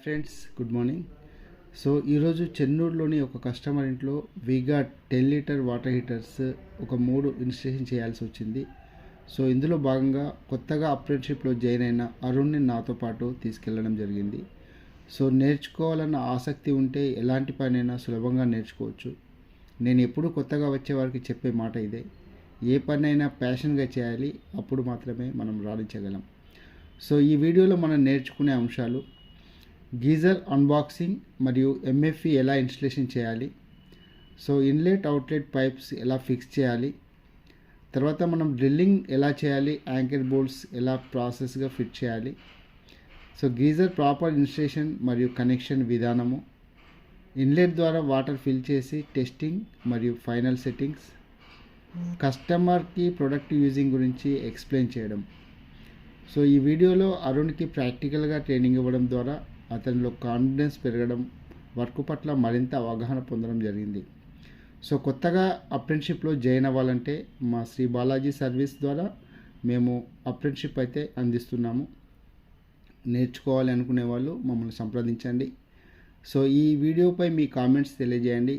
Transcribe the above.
Friends good morning. So ఈరోజు చెన్నూరులోని ఒక customer ఇంట్లో వీగా టెన్ లీటర్ వాటర్ హీటర్స్ ఒక మూడు ఇన్స్టలేషన్ చేయాల్సి వచ్చింది. సో ఇందులో భాగంగా కొత్తగా అప్రెంటిషిప్లో జాయిన్ అయిన అరుణ్ని నాతో పాటు తీసుకెళ్ళడం జరిగింది. సో నేర్చుకోవాలన్న ఆసక్తి ఉంటే ఎలాంటి పనైనా సులభంగా నేర్చుకోవచ్చు. నేను ఎప్పుడు కొత్తగా వచ్చే వారికి చెప్పే మాట ఇదే. ఏ పనైనా ప్యాషన్గా చేయాలి అప్పుడు మాత్రమే మనం రాణించగలం. సో ఈ వీడియోలో మనం నేర్చుకునే అంశాలు గీజర్ అన్బాక్సింగ్ మరియు ఎంఎఫ్ఈ ఎలా ఇన్స్టలేషన్ చేయాలి? సో ఇన్లెట్ అవుట్లెట్ పైప్స్ ఎలా ఫిక్స్ చేయాలి? తర్వాత మనం డ్రిల్లింగ్ ఎలా చేయాలి? యాంకర్ బోల్ట్స్ ఎలా ప్రాసెస్గా ఫిట్ చేయాలి? సో గీజర్ ప్రాపర్ ఇన్స్టలేషన్ మరియు కనెక్షన్ విధానము. ఇన్లెట్ ద్వారా వాటర్ ఫిల్ చేసి టెస్టింగ్ మరియు ఫైనల్ సెట్టింగ్స్. కస్టమర్కి ప్రొడక్ట్ యూజింగ్ గురించి ఎక్స్ప్లెయిన్ చేయడం. సో ఈ వీడియోలో అరుణ్కి ప్రాక్టికల్గా ట్రైనింగ్ ఇవ్వడం ద్వారా అతనిలో కాన్ఫిడెన్స్ పెరగడం వర్క్ పట్ల మరింత అవగాహన పొందడం జరిగింది. సో కొత్తగా అప్రెంటిషిప్లో జాయిన్ అవ్వాలంటే మా శ్రీ బాలాజీ సర్వీస్ ద్వారా మేము అప్రెంటిషిప్ అయితే అందిస్తున్నాము. నేర్చుకోవాలి అనుకునే వాళ్ళు మమ్మల్ని సంప్రదించండి. సో ఈ వీడియోపై మీ కామెంట్స్ తెలియజేయండి.